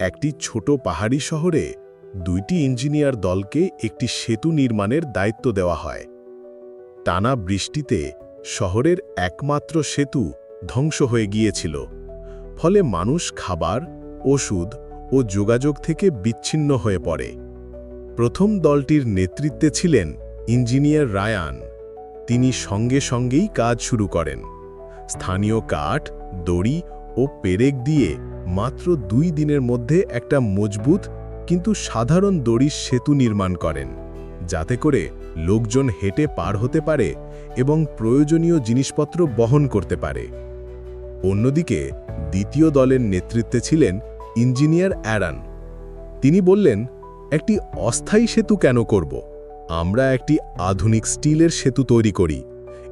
একটি ছোট পাহাড়ি শহরে দুইটি ইঞ্জিনিয়ার দলকে একটি সেতু নির্মাণের দায়িত্ব দেওয়া হয়। টানা বৃষ্টিতে শহরের একমাত্র সেতু ধ্বংস হয়ে গিয়েছিল, ফলে মানুষ খাবার, ওষুধ ও যোগাযোগ থেকে বিচ্ছিন্ন হয়ে পড়ে। প্রথম দলটির নেতৃত্বে ছিলেন ইঞ্জিনিয়ার রায়ান। তিনি সঙ্গে সঙ্গেই কাজ শুরু করেন। স্থানীয় কাঠ, দড়ি ও পেরেক দিয়ে মাত্র দুই দিনের মধ্যে একটা মজবুত কিন্তু সাধারণ দড়ির সেতু নির্মাণ করেন, যাতে করে লোকজন হেঁটে পার হতে পারে এবং প্রয়োজনীয় জিনিসপত্র বহন করতে পারে। অন্যদিকে, দ্বিতীয় দলের নেতৃত্বে ছিলেন ইঞ্জিনিয়ার অ্যারান। তিনি বললেন, একটি অস্থায়ী সেতু কেন করব? আমরা একটি আধুনিক স্টিলের সেতু তৈরি করি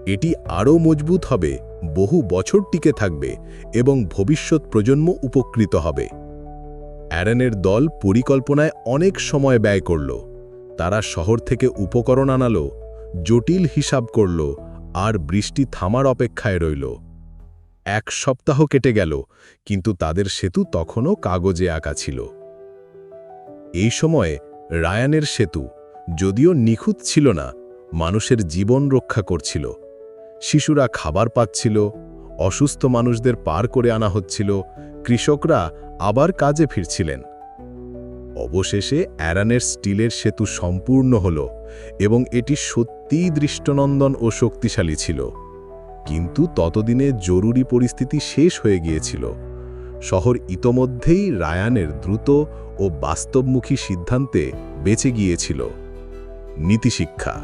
এটি আরও মজবুত হবে, বহু বছর টিকে থাকবে এবং ভবিষ্যৎ প্রজন্ম উপকৃত হবে। অ্যারনের দল পরিকল্পনায় অনেক সময় ব্যয় করল। তারা শহর থেকে উপকরণ আনাল, জটিল হিসাব করল আর বৃষ্টি থামার অপেক্ষায় রইল। এক সপ্তাহ কেটে গেল, কিন্তু তাদের সেতু তখনও কাগজে আঁকা ছিল। এই সময়ে রায়ানের সেতু, যদিও নিখুঁত ছিল না, মানুষের জীবন রক্ষা করছিল। শিশুরা খাবার পাচ্ছিল, অসুস্থ মানুষদের পার করে আনা হচ্ছিল, কৃষকরা আবার কাজে ফিরছিলেন। অবশেষে অ্যারানের স্টিলের সেতু সম্পূর্ণ হল এবং এটি সত্যিই দৃষ্টনন্দন ও শক্তিশালী ছিল। কিন্তু ততদিনে জরুরি পরিস্থিতি শেষ হয়ে গিয়েছিল। শহর ইতোমধ্যেই রায়ানের দ্রুত ও বাস্তবমুখী সিদ্ধান্তে বেঁচে গিয়েছিল। নীতিশিক্ষা।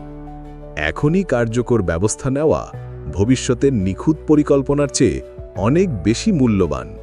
এখনই কার্যকর ব্যবস্থা নেওয়া ভবিষ্যতের নিখুঁত পরিকল্পনার চেয়ে অনেক বেশি মূল্যবান।